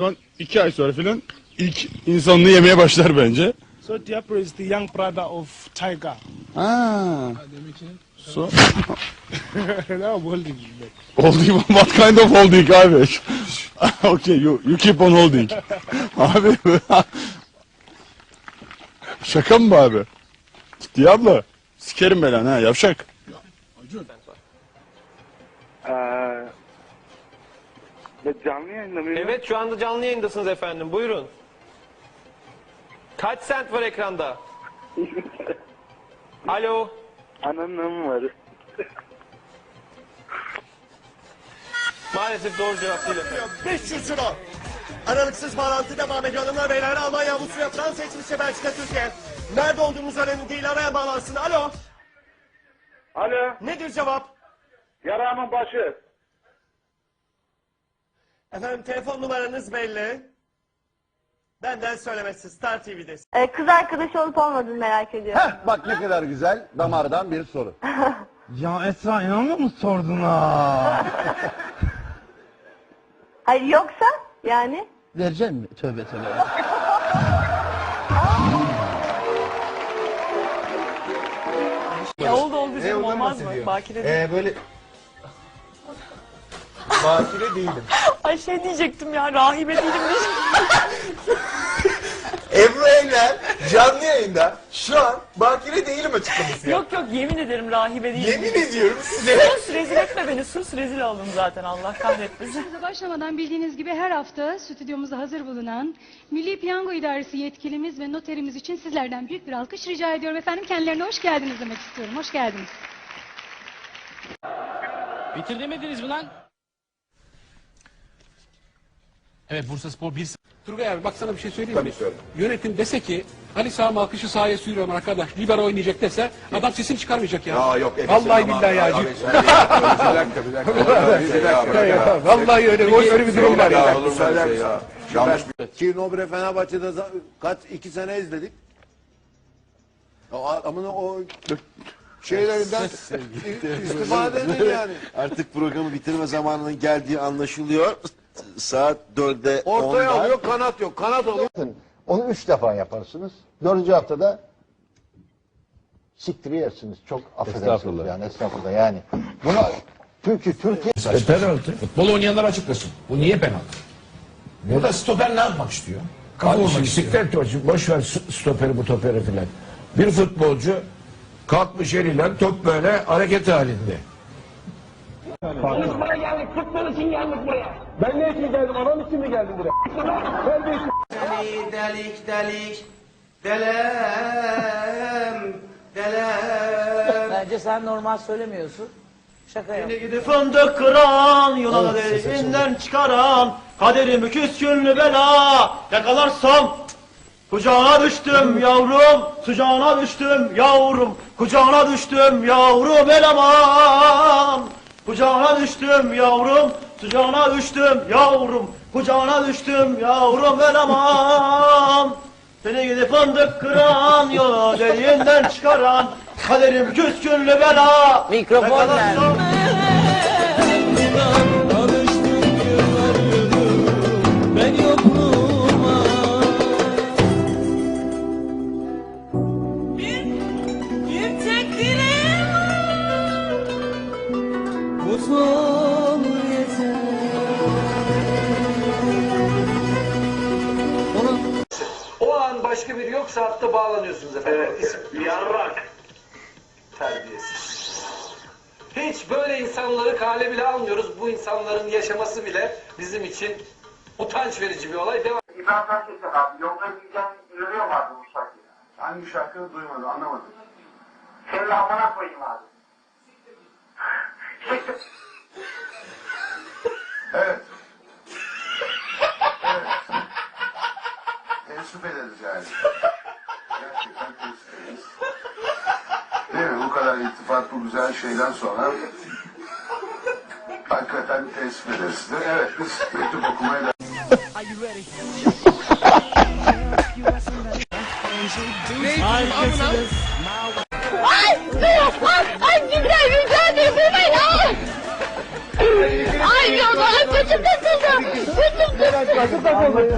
Son iki ay sonra filan ilk insanlığı yemeye başlar bence. So Diablo is the young brother of Tiger. Ha. So, now I'm holding you back. holding, what kind of holding abi? okay, you, you keep on holding. abi. Şaka mı bu abi? Ciddi abla. Sikerim belanı ha yavşak. Ee, ve canlı yayında mıyım? Evet şu anda canlı yayındasınız efendim. Buyurun. Kaç sent var ekranda? Alo. Ananın var. Maalesef doğru cevap değil efendim. 500 euro. Aralıksız bağlantı devam ediyor. Hanımlar beyler Almanya, Avusturya, Fransa, İsviçre, Belçika, Türkiye. Nerede olduğumuz önemli değil. Arayan bağlansın. Alo. Alo, Nedir cevap? yaramın başı. Efendim telefon numaranız belli. Benden söylemesi Star TV'de. Ee, kız arkadaş olup olmadığını merak ediyorum. Heh, bak ne kadar güzel damardan bir soru. Ya Esra inanmıyor musun sordun ha? Hayır yoksa yani Vereceğim mi? Tövbe tövbe. Ya oldu oldu canım olmaz mı? Bakire. Ee, böyle... Bakire değilim. Ay şey diyecektim ya rahibe değilim. Ebru Evler canlı yayında şu an bakire değilim açıklaması yok yok yemin ederim rahibe değilim. Yemin ediyorum size. Sus rezil etme beni sus rezil oldum zaten Allah kahretmesin. Başlamadan bildiğiniz gibi her hafta stüdyomuzda hazır bulunan Milli Piyango İdaresi yetkilimiz ve noterimiz için sizlerden büyük bir alkış rica ediyorum. Efendim kendilerine hoş geldiniz demek istiyorum. Hoş geldiniz. Bitiremediniz mi lan? Evet Bursa Spor 1 Turgay abi bak sana bir şey söyleyeyim mi? Yönetim dese ki Ali Sami alkışı sahaya sürüyorum arkadaş. Libero oynayacak dese adam sesini çıkarmayacak ya. Ya yok. Vallahi billahi ya. Vallahi öyle, öyle bir durum var ya. Yanlış bir Kirnobre Fenerbahçe'de za- kaç iki sene izledik. Ama o şeylerinden istifade edin yani. Artık programı bitirme zamanının geldiği anlaşılıyor. Saat 4'de Ortaya 10'da. alıyor kanat yok. Kanat oluyor. Onu üç defa yaparsınız. Dördüncü haftada siktir yersiniz. Çok affedersiniz yani estağfurullah yani. Buna çünkü Türkiye penaltı. Futbol oynayanlar açıklasın. Bu niye penaltı? Burada stoper ne yapmak istiyor? Kafa vurmak istiyor. boş ver stoperi bu toperi filan. Bir futbolcu kalkmış eliyle top böyle hareket halinde. Konuşmaya geldik, futbol için geldik buraya. Ben ne için geldim, anam için mi geldim buraya? ben de için. Seni delik delik, delem, delem. Bence sen normal söylemiyorsun. Şaka yap. Beni gidi fındık kıran, yılanı evet, çıkaran, kaderimi küskünlü bela, yakalarsam Kucağına düştüm yavrum, sıcağına düştüm yavrum, kucağına düştüm yavrum eleman. Kucağına düştüm yavrum, sucağına düştüm yavrum, kucağına düştüm yavrum eleman. Seni gidi fındık kıran, yola deliğinden çıkaran, kaderim küskünlü bela. Mikrofon Yakalarsam- Yeter. O an başka biri yoksa hatta bağlanıyorsunuz efendim. Evet. Yarrak. Terbiyesiz. Hiç böyle insanları kale bile almıyoruz. Bu insanların yaşaması bile bizim için utanç verici bir olay. Devam. İbrahim Tatlıses abi, yolda gideceğim yürüyor mu abi bu şarkıyı? Hangi şarkıyı duymadım, anlamadım. Senin amına koyayım abi. Evet. Evet. Teessüf ederiz yani. Gerçekten teessüf ederiz. Değil mi? Bu kadar iltifat, bu güzel şeyden sonra hakikaten teessüf ederiz. Evet, biz mektup okumaya da Ay! Vurmayın! Ay! Ay! Ay! Ay!